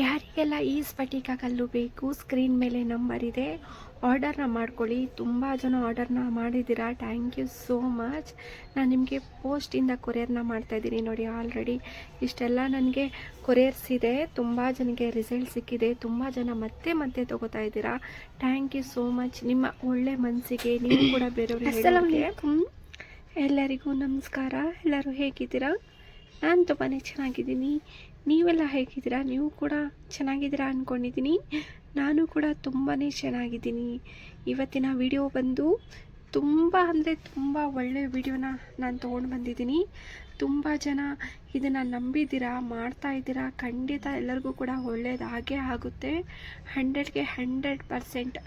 ಯಾರಿಗೆಲ್ಲ ಈ ಸ್ಫಟಿಕ ಕಲ್ಲು ಬೇಕು ಸ್ಕ್ರೀನ್ ಮೇಲೆ ನಂಬರ್ ಇದೆ ಆರ್ಡರ್ನ ಮಾಡ್ಕೊಳ್ಳಿ. ತುಂಬ ಜನ ಆರ್ಡರ್ನ ಮಾಡಿದ್ದೀರಾ? ಥ್ಯಾಂಕ್ ಯು ಸೋ ಮಚ್ ನಾನು ನಿಮಗೆ ಪೋಸ್ಟಿಂದ ಕೊರಿಯರ್ನ ಮಾಡ್ತಾಯಿದ್ದೀನಿ ನೋಡಿ ಆಲ್ರೆಡಿ ಇಷ್ಟೆಲ್ಲ ನನಗೆ ಕೊರಿಯರ್ಸ್ ಇದೆ. ತುಂಬ ಜನಕ್ಕೆ ರಿಸಲ್ಟ್ ಸಿಕ್ಕಿದೆ. ತುಂಬ ಜನ ಮತ್ತೆ ಮತ್ತೆ ತೊಗೋತಾ ಇದ್ದೀರಾ? ಥ್ಯಾಂಕ್ ಯು ಸೋ ಮಚ್ ನಿಮ್ಮ ಒಳ್ಳೆ ಮನಸ್ಸಿಗೆ ನೀವು ಕೂಡ ಬೇರೆಯವ್ರಿಗೆ ಎಲ್ಲರಿಗೂ ನಮಸ್ಕಾರ. ಎಲ್ಲರೂ ಹೇಗಿದ್ದೀರಾ? ನಾನು ತುಂಬಾ ಚೆನ್ನಾಗಿದ್ದೀನಿ. ನೀವೆಲ್ಲ ಹೇಗಿದ್ದೀರಾ? ನೀವು ಕೂಡ ಚೆನ್ನಾಗಿದ್ದೀರಾ ಅಂದ್ಕೊಂಡಿದ್ದೀನಿ ನಾನು ಕೂಡ ತುಂಬಾ ಚೆನ್ನಾಗಿದ್ದೀನಿ. ಇವತ್ತಿನ ವಿಡಿಯೋ ಬಂದು ತುಂಬ ಅಂದರೆ ತುಂಬ ಒಳ್ಳೆಯ ವಿಡಿಯೋನ ನಾನು ತೊಗೊಂಡು ಬಂದಿದ್ದೀನಿ. ತುಂಬ ಜನ ಇದನ್ನು ನಂಬಿದ್ದೀರಾ, ಮಾಡ್ತಾ ಇದ್ದೀರಾ, ಖಂಡಿತ ಎಲ್ಲರಿಗೂ ಕೂಡ ಒಳ್ಳೆಯದಾಗೇ ಆಗುತ್ತೆ. ಹಂಡ್ರೆಡ್ಗೆ ಹಂಡ್ರೆಡ್ ಪರ್ಸೆಂಟ್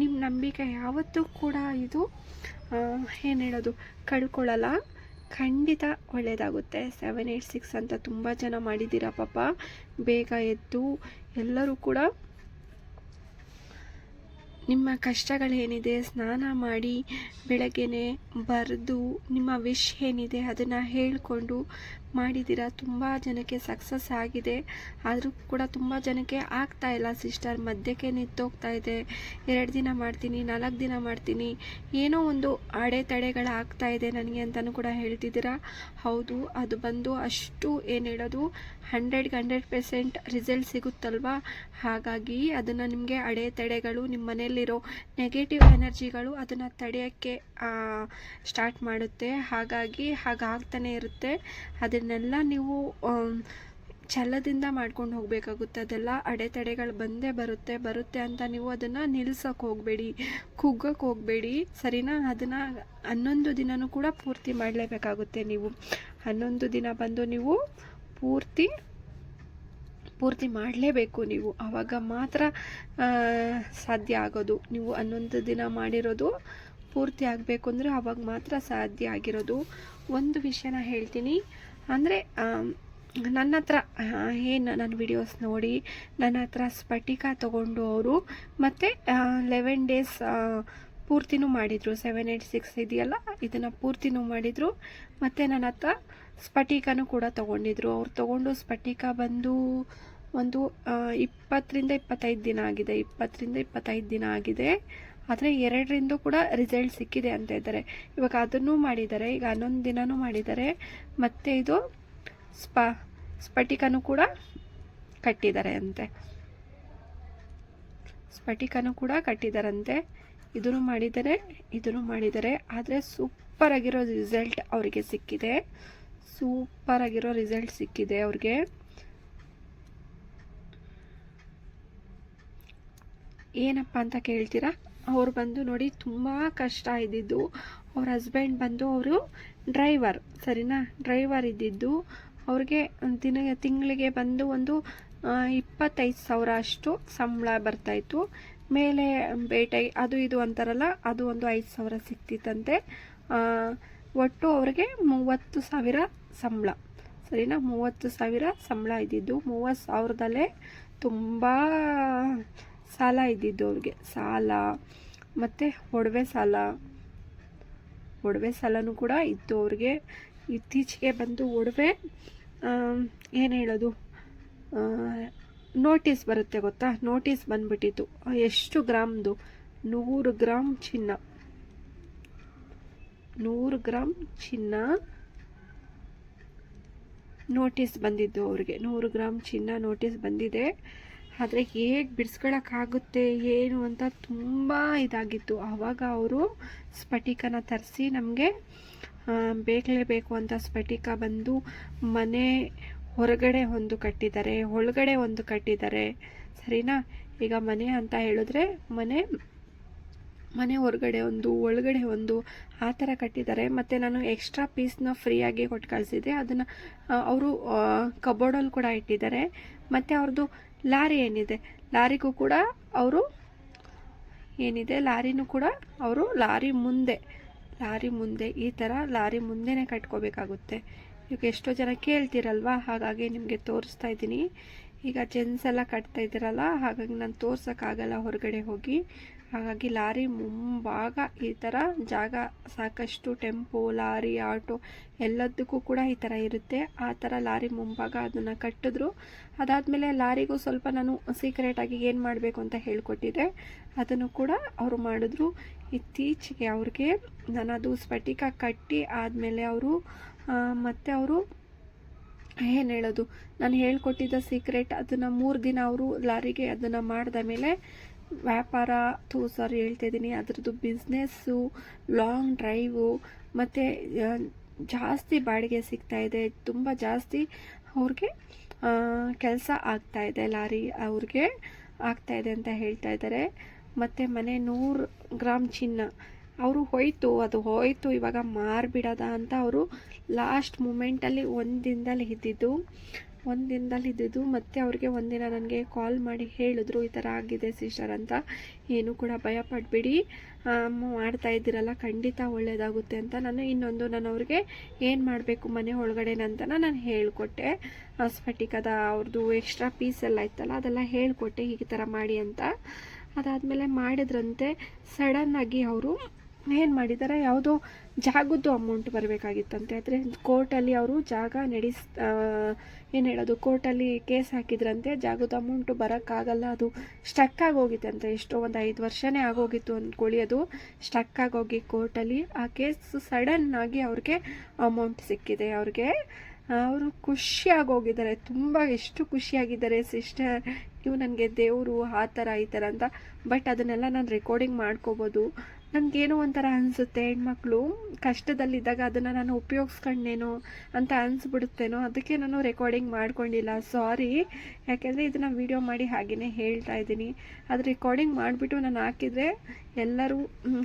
ನಿಮ್ಮ ನಂಬಿಕೆ ಯಾವತ್ತೂ ಕೂಡ ಇದು ಏನು ಹೇಳೋದು ಕಳ್ಕೊಳ್ಳಲ್ಲ ಖಂಡಿತ ಒಳ್ಳೆಯದಾಗುತ್ತೆ ಸೆವೆನ್ ಏಯ್ಟ್ ಸಿಕ್ಸ್ ಅಂತ ತುಂಬ ಜನ ಮಾಡಿದ್ದೀರ ಪಾಪ. ಬೇಗ ಎದ್ದು ಎಲ್ಲರೂ ಕೂಡ ನಿಮ್ಮ ಕಷ್ಟಗಳೇನಿದೆ, ಸ್ನಾನ ಮಾಡಿ ಬೆಳಗ್ಗೆನೆ ಬರೆದು ನಿಮ್ಮ ವಿಶ್ ಏನಿದೆ ಅದನ್ನು ಹೇಳಿಕೊಂಡು ಮಾಡಿದ್ದೀರಾ? ತುಂಬ ಜನಕ್ಕೆ ಸಕ್ಸಸ್ ಆಗಿದೆ. ಆದರೂ ಕೂಡ ತುಂಬ ಜನಕ್ಕೆ ಆಗ್ತಾ ಇಲ್ಲ ಸಿಸ್ಟರ್ ಮಧ್ಯಕ್ಕೆ ನಿಂತೋಗ್ತಾ ಇದೆ. ಎರಡು ದಿನ ಮಾಡ್ತೀನಿ, ನಾಲ್ಕು ದಿನ ಮಾಡ್ತೀನಿ. ಏನೋ ಒಂದು ಅಡೆತಡೆಗಳಾಗ್ತಾ ಇದೆ ನನಗೆ ಅಂತಲೂ ಕೂಡ ಹೇಳ್ತಿದ್ದೀರಾ? ಹೌದು, ಅದು ಬಂದು ಅಷ್ಟು ಏನು ಹೇಳೋದು ಹಂಡ್ರೆಡ್ಗೆ ಹಂಡ್ರೆಡ್ ಪರ್ಸೆಂಟ್ ರಿಸಲ್ಟ್ ಸಿಗುತ್ತಲ್ವಾ? ಹಾಗಾಗಿ ಅದನ್ನು ನಿಮಗೆ ಅಡೆತಡೆಗಳು ನಿಮ್ಮ ಮನೆಯಲ್ಲಿರೋ ನೆಗೆಟಿವ್ ಎನರ್ಜಿಗಳು ಅದನ್ನು ತಡೆಯೋಕ್ಕೆ ಸ್ಟಾರ್ಟ್ ಮಾಡುತ್ತೆ. ಹಾಗಾಗಿ ಹಾಗಾಗ್ತಾನೆ ಇರುತ್ತೆ. ಅದನ್ನೆಲ್ಲ ನೀವು ಛಲದಿಂದ ಮಾಡ್ಕೊಂಡು ಹೋಗಬೇಕಾಗುತ್ತೆ. ಅದೆಲ್ಲ ಅಡೆತಡೆಗಳು ಬಂದೇ ಬರುತ್ತೆ. ಬರುತ್ತೆ ಅಂತ ನೀವು ಅದನ್ನು ನಿಲ್ಸೋಕೆ ಹೋಗಬೇಡಿ. ಕುಗ್ಗಕ್ಕೆ ಹೋಗಬೇಡಿ. ಸರಿನಾ? ಅದನ್ನು ಹನ್ನೊಂದು ದಿನವೂ ಕೂಡ ಪೂರ್ತಿ ಮಾಡಲೇಬೇಕಾಗುತ್ತೆ ನೀವು. ಹನ್ನೊಂದು ದಿನ ಬಂದು ನೀವು ಪೂರ್ತಿ ಪೂರ್ತಿ ಮಾಡಲೇಬೇಕು ನೀವು. ಆವಾಗ ಮಾತ್ರ ಸಾಧ್ಯ ಆಗೋದು. ನೀವು ಹನ್ನೊಂದು ದಿನ ಮಾಡಿರೋದು ಪೂರ್ತಿ ಆಗಬೇಕು ಅಂದರೆ ಆವಾಗ ಮಾತ್ರ ಸಾಧ್ಯ ಆಗಿರೋದು. ಒಂದು ವಿಷಯನ ಹೇಳ್ತೀನಿ. ಅಂದರೆ ನನ್ನ ಹತ್ರ ಏನು ನನ್ನ ವಿಡಿಯೋಸ್ ನೋಡಿ, ನನ್ನ ಹತ್ರ ಸ್ಫಟಿಕ ತೊಗೊಂಡು ಅವರು, ಮತ್ತು ಲೆವೆನ್ ಡೇಸ್ ಪೂರ್ತಿನೂ ಮಾಡಿದರು. ಸೆವೆನ್ ಏಯ್ಟ್ ಸಿಕ್ಸ್ ಇದೆಯಲ್ಲ? ಇದನ್ನು ಪೂರ್ತಿನೂ ಮಾಡಿದರು. ಮತ್ತು ನನ್ನ ಹತ್ರ ಸ್ಫಟಿಕನೂ ಕೂಡ ತೊಗೊಂಡಿದ್ರು. ಅವ್ರು ತೊಗೊಂಡು ಸ್ಫಟಿಕ ಬಂದು ಒಂದು ಇಪ್ಪತ್ತರಿಂದ ಇಪ್ಪತ್ತೈದು ದಿನ ಆಗಿದೆ. ಇಪ್ಪತ್ತರಿಂದ ಇಪ್ಪತ್ತೈದು ದಿನ ಆಗಿದೆ. ಆದರೆ ಎರಡರಿಂದ ಕೂಡ ರಿಸಲ್ಟ್ ಸಿಕ್ಕಿದೆ ಅಂತ ಇದ್ದಾರೆ. ಇವಾಗ ಅದನ್ನೂ ಮಾಡಿದ್ದಾರೆ. ಈಗ ಹನ್ನೊಂದು ದಿನವೂ ಮಾಡಿದ್ದಾರೆ. ಮತ್ತು ಇದು ಸ್ಪ, ಸ್ಫಟಿಕನೂ ಕೂಡ ಕಟ್ಟಿದ್ದಾರೆ ಅಂತೆ. ಸ್ಫಟಿಕನೂ ಕೂಡ ಕಟ್ಟಿದಾರಂತೆ ಇದನ್ನು ಮಾಡಿದ್ದಾರೆ ಇದನ್ನು ಮಾಡಿದ್ದಾರೆ ಆದರೆ ಸೂಪರ್ ಆಗಿರೋ ರಿಸಲ್ಟ್ ಅವರಿಗೆ ಸಿಕ್ಕಿದೆ. ಸೂಪರ್ ಆಗಿರೋ ರಿಸಲ್ಟ್ ಸಿಕ್ಕಿದೆ ಅವ್ರಿಗೆ. ಏನಪ್ಪ ಅಂತ ಕೇಳ್ತೀರಾ? ಅವ್ರು ಬಂದು ನೋಡಿ ತುಂಬ ಕಷ್ಟ ಇದ್ದಿದ್ದು. ಅವ್ರ ಹಸ್ಬೆಂಡ್ ಬಂದು ಅವರು ಡ್ರೈವರ್ ಸರಿನಾ? ಡ್ರೈವರ್ ಇದ್ದಿದ್ದು. ಅವ್ರಿಗೆ ದಿನ, ತಿಂಗಳಿಗೆ ಬಂದು ಒಂದು ಇಪ್ಪತ್ತೈದು ಸಾವಿರ ಅಷ್ಟು ಸಂಬಳ ಬರ್ತಾಯಿತ್ತು ಮೇಲೆ ಬೇಟೆ, ಅದು ಇದು ಅಂತಾರಲ್ಲ, ಅದು ಒಂದು ಐದು ಸಾವಿರ ಸಿಕ್ತಿತ್ತಂತೆ. ಒಟ್ಟು ಅವ್ರಿಗೆ ಮೂವತ್ತು ಸಾವಿರ ಸಂಬಳ. ಸರಿನಾ? ಮೂವತ್ತು ಸಾವಿರ ಸಂಬಳ ಇದ್ದಿದ್ದು. ಮೂವತ್ತು ಸಾವಿರದಲ್ಲೇ ತುಂಬ ಸಾಲ ಇದ್ದಿದ್ದು ಅವ್ರಿಗೆ. ಸಾಲ, ಮತ್ತು ಒಡವೆ ಸಾಲ. ಒಡವೆ ಸಾಲನೂ ಕೂಡ ಇತ್ತು ಅವ್ರಿಗೆ. ಇತ್ತೀಚೆಗೆ ಬಂದು ಒಡವೆ ಏನು ಹೇಳೋದು? ನೋಟಿಸ್ ಬರುತ್ತೆ ಗೊತ್ತಾ? ನೋಟಿಸ್ ಬಂದ್ಬಿಟ್ಟಿತ್ತು. ಎಷ್ಟು ಗ್ರಾಮ್ದು? ನೂರು ಗ್ರಾಮ್ ಚಿನ್ನ. ನೂರು ಗ್ರಾಮ್ ಚಿನ್ನ. ನೋಟಿಸ್ ಬಂದಿದ್ದು ಅವ್ರಿಗೆ. ನೂರು ಗ್ರಾಮ್ ಚಿನ್ನ ನೋಟಿಸ್ ಬಂದಿದೆ. ಆದರೆ ಹೇಗೆ ಬಿಡಿಸ್ಕೊಳಕ್ಕಾಗುತ್ತೆ, ಏನು ಅಂತ ತುಂಬ ಇದಾಗಿತ್ತು. ಆವಾಗ ಅವರು ಸ್ಫಟಿಕನ ತರಿಸಿ ನಮಗೆ ಬೇಕು ಅಂತ ಸ್ಫಟಿಕ ಬಂದು ಮನೆ ಹೊರಗಡೆ ಒಂದು ಕಟ್ಟಿದ್ದಾರೆ ಒಳಗಡೆ ಒಂದು ಕಟ್ಟಿದ್ದಾರೆ ಸರಿನಾ? ಈಗ ಮನೆ ಅಂತ ಹೇಳಿದ್ರೆ ಮನೆ ಮನೆ ಹೊರಗಡೆ ಒಂದು, ಒಳಗಡೆ ಒಂದು ಆ ಥರ ಕಟ್ಟಿದ್ದಾರೆ. ಮತ್ತು ನಾನು ಎಕ್ಸ್ಟ್ರಾ ಪೀಸ್ನ ಫ್ರೀಯಾಗಿ ಕೊಟ್ಟು ಕಳಿಸಿದ್ದೆ. ಅದನ್ನು ಅವರು ಕಬೋರ್ಡಲ್ಲಿ ಕೂಡ ಇಟ್ಟಿದ್ದಾರೆ. ಮತ್ತು ಅವ್ರದ್ದು ಲಾರಿ ಏನಿದೆ? ಲಾರಿಗೂ ಕೂಡ ಅವರು ಏನಿದೆ? ಲಾರಿನೂ ಕೂಡ ಅವರು ಲಾರಿ ಮುಂದೆ ಲಾರಿ ಮುಂದೆ, ಈ ಥರ ಲಾರಿ ಮುಂದೆನೇ ಕಟ್ಕೋಬೇಕಾಗುತ್ತೆ. ಈಗ ಎಷ್ಟೋ ಜನ ಕೇಳ್ತಿರಲ್ವ? ಹಾಗಾಗಿ ನಿಮಗೆ ತೋರಿಸ್ತಾ ಇದ್ದೀನಿ. ಈಗ ಜೆನ್ಸ್ ಎಲ್ಲ ಕಟ್ತಾ ಇದ್ದೀರಲ್ಲ, ಹಾಗಾಗಿ ನಾನು ತೋರ್ಸೋಕ್ಕಾಗಲ್ಲ ಹೊರಗಡೆ ಹೋಗಿ. ಹಾಗಾಗಿ ಲಾರಿ ಮುಂಭಾಗ ಈ ಥರ ಜಾಗ ಸಾಕಷ್ಟು ಟೆಂಪೋ, ಲಾರಿ, ಆಟೋ ಎಲ್ಲದಕ್ಕೂ ಕೂಡ ಈ ಥರ ಇರುತ್ತೆ. ಆ ಥರ ಲಾರಿ ಮುಂಭಾಗ ಅದನ್ನು ಕಟ್ಟಿದ್ರು. ಅದಾದಮೇಲೆ ಲಾರಿಗೂ ಸ್ವಲ್ಪ ನಾನು ಸೀಕ್ರೆಟಾಗಿ ಏನು ಮಾಡಬೇಕು ಅಂತ ಹೇಳ್ಕೊಟ್ಟಿದ್ದೆ. ಅದನ್ನು ಕೂಡ ಅವರು ಮಾಡಿದ್ರು. ಇತ್ತೀಚೆಗೆ ಅವ್ರಿಗೆ ನಾನು ಅದು ಸ್ಫಟಿಕ ಕಟ್ಟಿ ಆದಮೇಲೆ ಅವರು ಮತ್ತು ಅವರು ಏನು ಹೇಳೋದು? ನಾನು ಹೇಳ್ಕೊಟ್ಟಿದ್ದ ಸೀಕ್ರೆಟ್ ಅದನ್ನು ಮೂರು ದಿನ ಅವರು ಲಾರಿಗೆ ಅದನ್ನು ಮಾಡಿದ ಮೇಲೆ ವ್ಯಾಪಾರ, ಥೂ ಸಾರಿ ಹೇಳ್ತಾಯಿದ್ದೀನಿ ಅದರದ್ದು ಬಿಸ್ನೆಸ್ಸು ಲಾಂಗ್ ಡ್ರೈವು ಮತ್ತು ಜಾಸ್ತಿ ಬಾಡಿಗೆ ಸಿಗ್ತಾ ಇದೆ. ತುಂಬ ಜಾಸ್ತಿ ಅವ್ರಿಗೆ ಕೆಲಸ ಆಗ್ತಾ ಇದೆ. ಲಾರಿ ಅವ್ರಿಗೆ ಆಗ್ತಾ ಇದೆ ಅಂತ ಹೇಳ್ತಾ ಇದ್ದಾರೆ ಮತ್ತು ಮನೆ ನೂರು ಗ್ರಾಮ್ ಚಿನ್ನ. ಅವರು ಹೋಯ್ತು, ಅದು ಹೋಯ್ತು, ಇವಾಗ ಮಾರ್ಬಿಡದ ಅಂತ ಅವರು ಲಾಸ್ಟ್ ಮೂಮೆಂಟಲ್ಲಿ ಒಂದು ದಿನದಲ್ಲಿ ಇದ್ದಿದ್ದು ಒಂದು ದಿನದಲ್ಲಿ ಇದ್ದಿದ್ದು ಮತ್ತೆ ಅವ್ರಿಗೆ ಒಂದಿನ ನನಗೆ ಕಾಲ್ ಮಾಡಿ ಹೇಳಿದ್ರು, ಈ ಥರ ಆಗಿದೆ ಸಿಸ್ಟರ್ ಅಂತ. ಏನು ಕೂಡ ಭಯ ಪಡಬೇಡಿ. ಮಾಡ್ತಾ ಇದ್ದೀರಲ್ಲ, ಖಂಡಿತ ಒಳ್ಳೆಯದಾಗುತ್ತೆ ಅಂತ ನಾನು ಇನ್ನೊಂದು ನಾನು ಅವ್ರಿಗೆ ಏನು ಮಾಡಬೇಕು ಮನೆ ಒಳಗಡೆ ಅಂತ ನಾನು ಹೇಳಿಕೊಟ್ಟೆ. ಸ್ಫಟಿಕದ ಅವ್ರದ್ದು ಎಕ್ಸ್ಟ್ರಾ ಪೀಸ್ ಎಲ್ಲ ಇತ್ತಲ್ಲ, ಅದೆಲ್ಲ ಹೇಳಿಕೊಟ್ಟೆ, ಈ ಥರ ಮಾಡಿ ಅಂತ. ಅದಾದಮೇಲೆ ಮಾಡಿದ್ರಂತೆ ಸಡನ್ನಾಗಿ ಅವರು ಏನು ಮಾಡಿದ್ದಾರೆ ಯಾವುದೋ ಜಾಗದ್ದು ಅಮೌಂಟ್ ಬರಬೇಕಾಗಿತ್ತಂತೆ. ಆದರೆ ಕೋರ್ಟಲ್ಲಿ ಅವರು ಜಾಗ ನಡೆಸ್ ಏನು ಹೇಳೋದು? ಕೋರ್ಟಲ್ಲಿ ಕೇಸ್ ಹಾಕಿದ್ರಂತೆ. ಜಾಗದ ಅಮೌಂಟು ಬರೋಕ್ಕಾಗಲ್ಲ. ಅದು ಸ್ಟಕ್ ಅಂತ. ಎಷ್ಟೋ ಒಂದು ಐದು ವರ್ಷನೇ ಆಗೋಗಿತ್ತು ಅಂದ್ಕೊಳ್ಳಿ ಅದು. ಸ್ಟಕ್ ಆಗೋಗಿ ಕೋರ್ಟಲ್ಲಿ ಆ ಕೇಸ್ ಸಡನ್ನಾಗಿ ಅವ್ರಿಗೆ ಅಮೌಂಟ್ ಸಿಕ್ಕಿದೆ. ಅವ್ರಿಗೆ ಅವರು ಖುಷಿಯಾಗಿ ಹೋಗಿದ್ದಾರೆ ತುಂಬ ಎಷ್ಟು ಖುಷಿಯಾಗಿದ್ದಾರೆ ಸಿಸ್ಟರ್ ಇವು ನನಗೆ ದೇವರು, ಆ ಥರ, ಈ ಥರ ಅಂತ. ಬಟ್ ಅದನ್ನೆಲ್ಲ ನಾನು ರೆಕಾರ್ಡಿಂಗ್ ಮಾಡ್ಕೋಬೋದು. ನನಗೇನೋ ಒಂಥರ ಅನಿಸುತ್ತೆ, ಹೆಣ್ಮಕ್ಳು ಕಷ್ಟದಲ್ಲಿದ್ದಾಗ ಅದನ್ನು ನಾನು ಉಪಯೋಗಿಸ್ಕೊಂಡೇನೋ ಅಂತ ಅನಿಸ್ಬಿಡುತ್ತೇನೋ, ಅದಕ್ಕೆ ನಾನು ರೆಕಾರ್ಡಿಂಗ್ ಮಾಡ್ಕೊಂಡಿಲ್ಲ. ಸಾರಿ ಯಾಕೆಂದರೆ ಇದನ್ನು ವೀಡಿಯೋ ಮಾಡಿ ಹಾಗೆಯೇ ಹೇಳ್ತಾ ಇದ್ದೀನಿ. ಅದು ರೆಕಾರ್ಡಿಂಗ್ ಮಾಡಿಬಿಟ್ಟು ನಾನು ಹಾಕಿದರೆ ಎಲ್ಲರೂ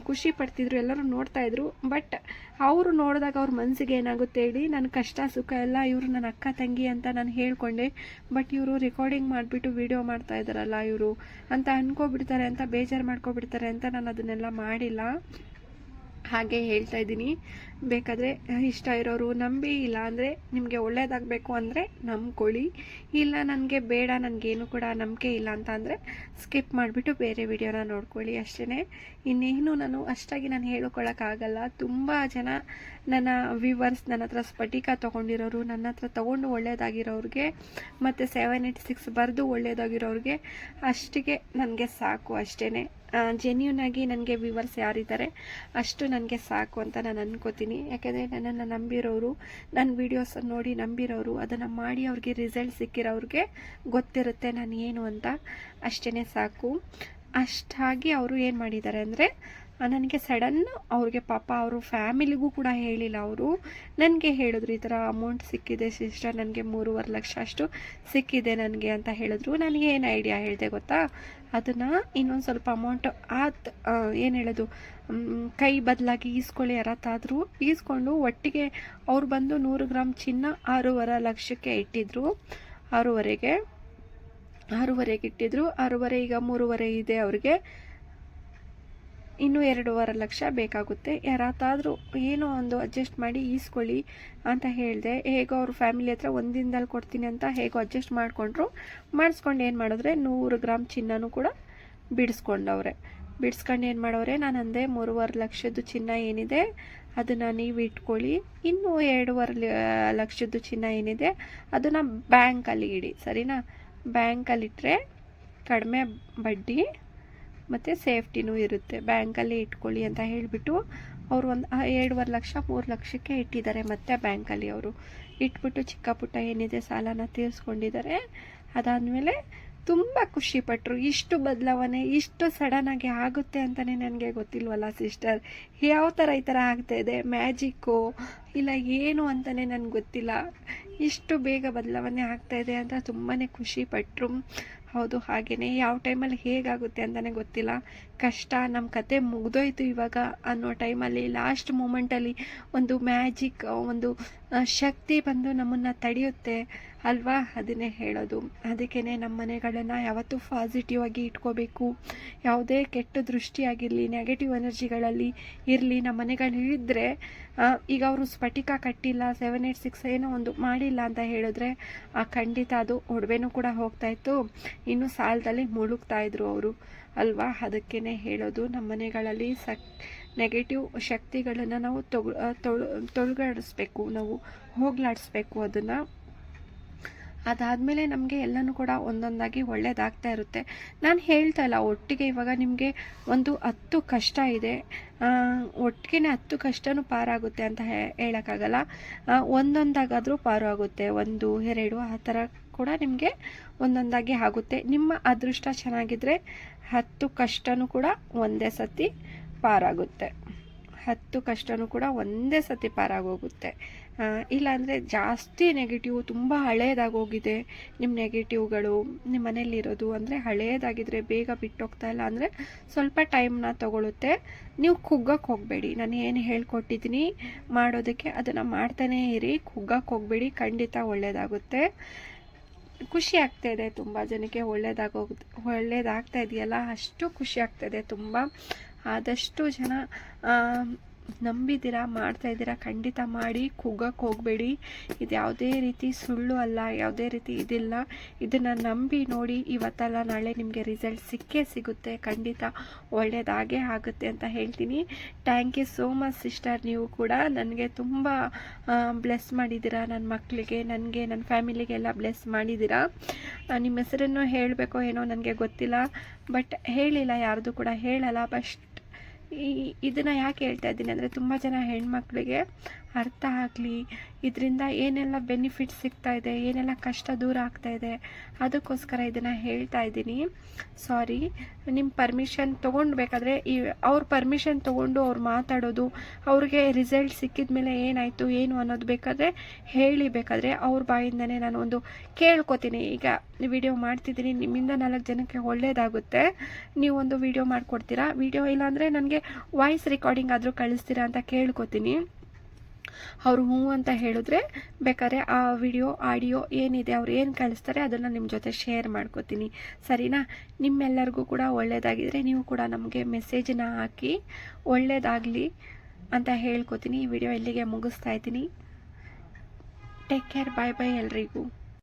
ಖುಷಿ ಪಡ್ತಿದ್ರು, ಎಲ್ಲರೂ ನೋಡ್ತಾಯಿದ್ರು ಬಟ್ ಅವರು ನೋಡಿದಾಗ ಅವ್ರ ಮನಸ್ಸಿಗೆ ಏನಾಗುತ್ತೆ ಹೇಳಿ ನನ್ನ ಕಷ್ಟ, ಸುಖ ಎಲ್ಲ ಇವರು ನನ್ನ ಅಕ್ಕ, ತಂಗಿ ಅಂತ ನಾನು ಹೇಳ್ಕೊಂಡೆ. ಬಟ್ ಇವರು ರೆಕಾರ್ಡಿಂಗ್ ಮಾಡಿಬಿಟ್ಟು ವೀಡಿಯೋ ಮಾಡ್ತಾ ಇದ್ದಾರಲ್ಲ ಇವರು, ಅಂತ ಅನ್ಕೋಬಿಡ್ತಾರೆ, ಅಂತ ಬೇಜಾರು ಮಾಡ್ಕೊಬಿಡ್ತಾರೆ ಅಂತ ನಾನು ಅದನ್ನೆಲ್ಲ ಮಾಡಿಲ್ಲ. ಹಾಗೆ ಹೇಳ್ತಾ ಇದ್ದೀನಿ. ಬೇಕಾದರೆ ಇಷ್ಟ ಇರೋರು ನಂಬಿ ಇಲ್ಲ ಅಂದರೆ ನಿಮಗೆ ಒಳ್ಳೆಯದಾಗಬೇಕು ಅಂದರೆ ನಂಬ್ಕೊಳ್ಳಿ. ಇಲ್ಲ ನನಗೆ ಬೇಡ, ನನಗೇನು ಕೂಡ ನಂಬಿಕೆ ಇಲ್ಲ ಅಂತ ಅಂದರೆ ಸ್ಕಿಪ್ ಮಾಡಿಬಿಟ್ಟು ಬೇರೆ ವಿಡಿಯೋನ ನೋಡ್ಕೊಳ್ಳಿ ಅಷ್ಟೇ ಇನ್ನೇನು ನಾನು ಅಷ್ಟಾಗಿ ನಾನು ಹೇಳ್ಕೊಳ್ಳೋಕ್ಕಾಗಲ್ಲ ತುಂಬ ಜನ ನನ್ನ ವ್ಯೂವರ್ಸ್ ನನ್ನ ಹತ್ರ ಸ್ಫಟಿಕ ತೊಗೊಂಡಿರೋರು, ನನ್ನ ಹತ್ರ ತೊಗೊಂಡು ಒಳ್ಳೆಯದಾಗಿರೋರಿಗೆ ಮತ್ತು ಸೆವೆನ್ ಏಯ್ಟ್ ಸಿಕ್ಸ್ ಬರೆದು ಒಳ್ಳೆಯದಾಗಿರೋರಿಗೆ ಅಷ್ಟಿಗೆ ನನಗೆ ಸಾಕು ಅಷ್ಟೇ ಜೆನ್ಯೂನ್ ಆಗಿ ನನಗೆ ವ್ಯೂವರ್ಸ್ ಯಾರಿದ್ದಾರೆ, ಅಷ್ಟು ನನಗೆ ಸಾಕು ಅಂತ ನಾನು ಅನ್ಕೋತೀನಿ. ಯಾಕೆಂದರೆ ನನ್ನನ್ನು ನಂಬಿರೋರು ನನ್ನ ವೀಡಿಯೋಸ್ ನೋಡಿ ನಂಬಿರೋರು, ಅದನ್ನು ಮಾಡಿ ಅವ್ರಿಗೆ ರಿಸಲ್ಟ್ ಸಿಕ್ಕಿರೋರಿಗೆ ಗೊತ್ತಿರುತ್ತೆ ನಾನು ಏನು ಅಂತ. ಅಷ್ಟೇ ಸಾಕು. ಅಷ್ಟಾಗಿ ಅವರು ಏನು ಮಾಡಿದ್ದಾರೆ ಅಂದರೆ ನನಗೆ ಸಡನ್ ಅವ್ರಿಗೆ ಪಾಪ ಅವರು ಫ್ಯಾಮಿಲಿಗೂ ಕೂಡ ಹೇಳಿಲ್ಲ ಅವರು. ನನಗೆ ಹೇಳಿದ್ರು, ಈ ಥರ ಅಮೌಂಟ್ ಸಿಕ್ಕಿದೆ ಸಿಸ್ಟರ್ ನನಗೆ ಮೂರುವರೆ ಲಕ್ಷ ಅಷ್ಟು ಸಿಕ್ಕಿದೆ ನನಗೆ ಅಂತ ಹೇಳಿದ್ರು. ನನಗೆ ಏನು ಐಡಿಯಾ ಹೇಳಿದೆ ಗೊತ್ತಾ? ಅದನ್ನು ಇನ್ನೊಂದು ಸ್ವಲ್ಪ ಅಮೌಂಟ್ ಆತ್ ಏನು ಹೇಳೋದು ಕೈ ಬದಲಾಗಿ ಈಸ್ಕೊಳ್ಳಿ ಯಾರತ್ತಾದರೂ. ಈಸ್ಕೊಂಡು ಒಟ್ಟಿಗೆ ಅವ್ರು ಬಂದು ನೂರು ಗ್ರಾಮ್ ಚಿನ್ನ ಆರೂವರೆ ಲಕ್ಷಕ್ಕೆ ಇಟ್ಟಿದ್ರು. ಆರೂವರೆಗೆ ಆರೂವರೆಗೆ ಇಟ್ಟಿದ್ರು. ಆರೂವರೆ ಈಗ ಮೂರುವರೆ ಇದೆ ಅವ್ರಿಗೆ. ಇನ್ನೂ ಎರಡೂವರೆ ಲಕ್ಷ ಬೇಕಾಗುತ್ತೆ. ಯಾರತ್ತಾದರೂ ಏನೋ ಒಂದು ಅಡ್ಜಸ್ಟ್ ಮಾಡಿ ಈಸ್ಕೊಳ್ಳಿ ಅಂತ ಹೇಳಿದೆ. ಹೇಗೋ ಅವ್ರ ಫ್ಯಾಮಿಲಿ ಹತ್ರ ಒಂದು ದಿನದಲ್ಲಿ ಕೊಡ್ತೀನಿ ಅಂತ ಹೇಗೋ ಅಡ್ಜಸ್ಟ್ ಮಾಡಿಕೊಂಡ್ರು. ಮಾಡಿಸ್ಕೊಂಡು ಏನು ಮಾಡಿದ್ರೆ ನೂರು ಗ್ರಾಮ್ ಚಿನ್ನನೂ ಕೂಡ ಬಿಡಿಸ್ಕೊಂಡವ್ರೆ. ಬಿಡಿಸ್ಕೊಂಡು ಏನು ಮಾಡೋರೆ, ನಾನು ಅಂದೆ ಮೂರುವರೆ ಲಕ್ಷದ್ದು ಚಿನ್ನ ಏನಿದೆ, ಅದನ್ನು ನೀವು ಇಟ್ಕೊಳ್ಳಿ. ಇನ್ನೂ ಎರಡೂವರೆ ಲಕ್ಷದ್ದು ಚಿನ್ನ ಏನಿದೆ, ಅದನ್ನು ಬ್ಯಾಂಕಲ್ಲಿ ಇಡಿ. ಸರಿನಾ? ಬ್ಯಾಂಕಲ್ಲಿಟ್ಟರೆ ಕಡಿಮೆ ಬಡ್ಡಿ ಮತ್ತು ಸೇಫ್ಟಿನೂ ಇರುತ್ತೆ. ಬ್ಯಾಂಕಲ್ಲಿ ಇಟ್ಕೊಳ್ಳಿ ಅಂತ ಹೇಳಿಬಿಟ್ಟು ಅವರು ಒಂದು ಎರಡುವರೆ ಲಕ್ಷ, ಮೂರು ಲಕ್ಷಕ್ಕೆ ಇಟ್ಟಿದ್ದಾರೆ ಮತ್ತೆ ಬ್ಯಾಂಕಲ್ಲಿ ಅವರು. ಇಟ್ಬಿಟ್ಟು ಚಿಕ್ಕ ಪುಟ್ಟ ಏನಿದೆ ಸಾಲನ ತೀರಿಸ್ಕೊಂಡಿದ್ದಾರೆ. ಅದಾದಮೇಲೆ ತುಂಬ ಖುಷಿಪಟ್ಟರು ಇಷ್ಟು ಬದಲಾವಣೆ, ಇಷ್ಟು ಸಡನ್ನಾಗಿ ಆಗುತ್ತೆ ಅಂತಲೇ ನನಗೆ ಗೊತ್ತಿಲ್ವಲ್ಲ ಸಿಸ್ಟರ್ ಯಾವ ಥರ ಈ ಥರ ಆಗ್ತಾಯಿದೆ ಮ್ಯಾಜಿಕ್ಕು ಇಲ್ಲ ಏನು ಅಂತಲೇ ನನಗೆ ಗೊತ್ತಿಲ್ಲ. ಇಷ್ಟು ಬೇಗ ಬದಲಾವಣೆ ಆಗ್ತಾಯಿದೆ ಅಂತ ತುಂಬಾ ಖುಷಿಪಟ್ಟರು ಹೌದು ಹಾಗೆಯೇ ಯಾವ ಟೈಮಲ್ಲಿ ಹೇಗಾಗುತ್ತೆ ಅಂತಲೇ ಗೊತ್ತಿಲ್ಲ. ಕಷ್ಟ ನಮ್ಮ ಕತೆ ಮುಗ್ದೋಯ್ತು ಇವಾಗ ಅನ್ನೋ ಟೈಮಲ್ಲಿ ಲಾಸ್ಟ್ ಮೂಮೆಂಟಲ್ಲಿ ಒಂದು ಮ್ಯಾಜಿಕ್ ಒಂದು ಶಕ್ತಿ ಬಂದು ನಮ್ಮನ್ನು ತಡೆಯುತ್ತೆ. ಅಲ್ವಾ? ಅದನ್ನೇ ಹೇಳೋದು. ಅದಕ್ಕೇ ನಮ್ಮ ಮನೆಗಳನ್ನು ಯಾವತ್ತೂ ಪಾಸಿಟಿವ್ ಆಗಿ ಇಟ್ಕೋಬೇಕು. ಯಾವುದೇ ಕೆಟ್ಟ ದೃಷ್ಟಿಯಾಗಿರಲಿ ನೆಗೆಟಿವ್ ಎನರ್ಜಿಗಳಲ್ಲಿ ಇರಲಿ ನಮ್ಮ ಮನೆಗಳಿದ್ದರೆ ಈಗ ಅವರು ಸ್ಫಟಿಕ ಕಟ್ಟಿಲ್ಲ ಸೆವೆನ್ ಏಯ್ಟ್ ಸಿಕ್ಸ್ ಏನೋ ಒಂದು ಮಾಡಿಲ್ಲ ಅಂತ ಹೇಳಿದ್ರೆ, ಆ, ಖಂಡಿತ ಅದು ಒಡವೆನೂ ಕೂಡ ಹೋಗ್ತಾಯಿತ್ತು ಇನ್ನು ಸಾಲದಲ್ಲಿ ಮುಳುಗ್ತಾ ಇದ್ರು ಅವರು. ಅಲ್ವಾ? ಅದಕ್ಕೇ ಹೇಳೋದು. ನಮ್ಮ ಮನೆಗಳಲ್ಲಿ ಸಕ್ ನೆಗೆಟಿವ್ ಶಕ್ತಿಗಳನ್ನು ನಾವು ತೊಗ್ ತೊಳ್ ತೊಳ್ಗಾಡಿಸ್ಬೇಕು ನಾವು ಹೋಗ್ಲಾಡಿಸ್ಬೇಕು ಅದನ್ನು. ಅದಾದಮೇಲೆ ನಮಗೆ ಎಲ್ಲನೂ ಕೂಡ ಒಂದೊಂದಾಗಿ ಒಳ್ಳೇದಾಗ್ತಾ ಇರುತ್ತೆ. ನಾನು ಹೇಳ್ತಾ ಇಲ್ಲ ಒಟ್ಟಿಗೆ ಇವಾಗ ನಿಮಗೆ ಒಂದು ಹತ್ತು ಕಷ್ಟ ಇದೆ. ಒಟ್ಟಿಗೆ ಹತ್ತು ಕಷ್ಟನೂ ಪಾರಾಗುತ್ತೆ ಅಂತ ಹೇಳೋಕ್ಕಾಗಲ್ಲ. ಒಂದೊಂದಾಗಾದರೂ ಪಾರು ಆಗುತ್ತೆ ಒಂದು, ಎರಡು, ಆ ಥರ ಕೂಡ ನಿಮಗೆ ಒಂದೊಂದಾಗಿ ಆಗುತ್ತೆ. ನಿಮ್ಮ ಅದೃಷ್ಟ ಚೆನ್ನಾಗಿದ್ದರೆ ಹತ್ತು ಕಷ್ಟನೂ ಕೂಡ ಒಂದೇ ಸತಿ ಪಾರಾಗುತ್ತೆ. ಹತ್ತು ಕಷ್ಟನೂ ಕೂಡ ಒಂದೇ ಸತಿ ಪಾರಾಗೋಗುತ್ತೆ. ಇಲ್ಲಾಂದರೆ ಜಾಸ್ತಿ ನೆಗೆಟಿವ್ ತುಂಬ ಹಳೆಯದಾಗೋಗಿದೆ ನಿಮ್ಮ ನೆಗೆಟಿವ್ಗಳು ನಿಮ್ಮ ಮನೇಲಿರೋದು ಅಂದರೆ ಹಳೇದಾಗಿದ್ದರೆ ಬೇಗ ಬಿಟ್ಟೋಗ್ತಾ ಇಲ್ಲ ಅಂದರೆ ಸ್ವಲ್ಪ ಟೈಮ್ನ ತಗೊಳುತ್ತೆ. ನೀವು ಕುಗ್ಗಕ್ಕೆ ಹೋಗಬೇಡಿ. ನಾನು ಏನು ಹೇಳ್ಕೊಟ್ಟಿದ್ದೀನಿ ಮಾಡೋದಕ್ಕೆ ಅದನ್ನು ಮಾಡ್ತಾನೇ ಇರಿ. ಕುಗ್ಗಕ್ಕೆ ಹೋಗಬೇಡಿ. ಖಂಡಿತ ಒಳ್ಳೆಯದಾಗುತ್ತೆ ಖುಷಿ ಆಗ್ತಾಯಿದೆ ತುಂಬ ಜನಕ್ಕೆ. ಒಳ್ಳೆಯದಾಗೋಗ ಒಳ್ಳೇದಾಗ್ತಾ ಇದೆಯಲ್ಲ? ಅಷ್ಟು ಖುಷಿ ಆಗ್ತಾಯಿದೆ ತುಂಬ. ಆದಷ್ಟು ಜನ ನಂಬಿದ್ದೀರಾ, ಮಾಡ್ತಾಯಿದ್ದೀರಾ, ಖಂಡಿತ ಮಾಡಿ, ಕುಗ್ಗಕ್ಕೆ ಹೋಗಬೇಡಿ. ಇದು ಯಾವುದೇ ರೀತಿ ಸುಳ್ಳು ಅಲ್ಲ, ಯಾವುದೇ ರೀತಿ ಇದಿಲ್ಲ. ಇದನ್ನು ನಂಬಿ ನೋಡಿ ಇವತ್ತಲ್ಲ ನಾಳೆ ನಿಮಗೆ ರಿಸಲ್ಟ್ ಸಿಕ್ಕೇ ಸಿಗುತ್ತೆ. ಖಂಡಿತ ಒಳ್ಳೆಯದಾಗೇ ಆಗುತ್ತೆ ಅಂತ ಹೇಳ್ತೀನಿ. Thank you so much sister ನೀವು ಕೂಡ ನನಗೆ ತುಂಬ ಬ್ಲೆಸ್ ಮಾಡಿದ್ದೀರಾ ನನ್ನ ಮಕ್ಕಳಿಗೆ ನನಗೆ ನನ್ನ ಫ್ಯಾಮಿಲಿಗೆಲ್ಲ ಬ್ಲೆಸ್ ಮಾಡಿದ್ದೀರಾ. ನಿಮ್ಮ ಹೆಸರನ್ನು ಹೇಳಬೇಕೋ ಏನೋ ನನಗೆ ಗೊತ್ತಿಲ್ಲ. ಬಟ್ ಹೇಳಿಲ್ಲ, ಯಾರ್ದು ಕೂಡ ಹೇಳಲ್ಲ. ಬಸ್ಟ್ ಈ ಇದನ್ನು ಯಾಕೆ ಹೇಳ್ತಾ ಇದ್ದೀನಿ ಅಂದರೆ ತುಂಬ ಜನ ಹೆಣ್ಮಕ್ಳಿಗೆ ಅರ್ಥ ಆಗಲಿ. ಇದರಿಂದ ಏನೆಲ್ಲ ಬೆನಿಫಿಟ್ ಸಿಗ್ತಾ ಇದೆ, ಏನೆಲ್ಲ ಕಷ್ಟ ದೂರ ಆಗ್ತಾ ಇದೆ, ಅದಕ್ಕೋಸ್ಕರ ಇದನ್ನು ಹೇಳ್ತಾ ಇದ್ದೀನಿ. ಸಾರಿ ನಿಮ್ಮ ಪರ್ಮಿಷನ್ ತೊಗೊಂಡ್ಬೇಕಾದ್ರೆ ಈ ಅವ್ರ ಪರ್ಮಿಷನ್ ತೊಗೊಂಡು ಅವ್ರು ಮಾತಾಡೋದು, ಅವ್ರಿಗೆ ರಿಸಲ್ಟ್ ಸಿಕ್ಕಿದ ಮೇಲೆ ಏನಾಯಿತು, ಏನು ಅನ್ನೋದು ಬೇಕಾದರೆ ಹೇಳಿ ಬೇಕಾದರೆ ಅವ್ರ ಬಾಯಿಂದನೇ ನಾನು ಒಂದು ಕೇಳ್ಕೊತೀನಿ. ಈಗ ವಿಡಿಯೋ ಮಾಡ್ತಿದ್ದೀನಿ, ನಿಮ್ಮಿಂದ ನಾಲ್ಕು ಜನಕ್ಕೆ ಒಳ್ಳೆಯದಾಗುತ್ತೆ ನೀವು ಒಂದು ವಿಡಿಯೋ ಮಾಡಿಕೊಡ್ತೀರಾ ವಿಡಿಯೋ ಇಲ್ಲಾಂದರೆ ನನಗೆ ವಾಯ್ಸ್ ರೆಕಾರ್ಡಿಂಗ್ ಆದರೂ ಕಳಿಸ್ತೀರಾ ಅಂತ ಕೇಳ್ಕೊತೀನಿ. ಅವರು ಹ್ಞೂ ಅಂತ ಹೇಳಿದ್ರೆ ಬೇಕಾದ್ರೆ ಆ ವಿಡಿಯೋ, ಆಡಿಯೋ ಏನಿದೆ ಅವ್ರು ಏನು ಕಳಿಸ್ತಾರೆ ಅದನ್ನು ನಿಮ್ಮ ಜೊತೆ ಶೇರ್ ಮಾಡ್ಕೋತೀನಿ. ಸರಿನಾ? ನಿಮ್ಮೆಲ್ಲರಿಗೂ ಕೂಡ ಒಳ್ಳೆಯದಾಗಿದ್ದರೆ ನೀವು ಕೂಡ ನಮಗೆ ಮೆಸೇಜನ್ನ ಹಾಕಿ ಒಳ್ಳೆಯದಾಗಲಿ ಅಂತ ಹೇಳ್ಕೊತೀನಿ. ಈ ವಿಡಿಯೋ ಇಲ್ಲಿಗೆ ಮುಗಿಸ್ತಾ ಇದ್ದೀನಿ. ಟೇಕ್ ಕೇರ್ ಬಾಯ್ ಬಾಯ್ ಎಲ್ರಿಗೂ.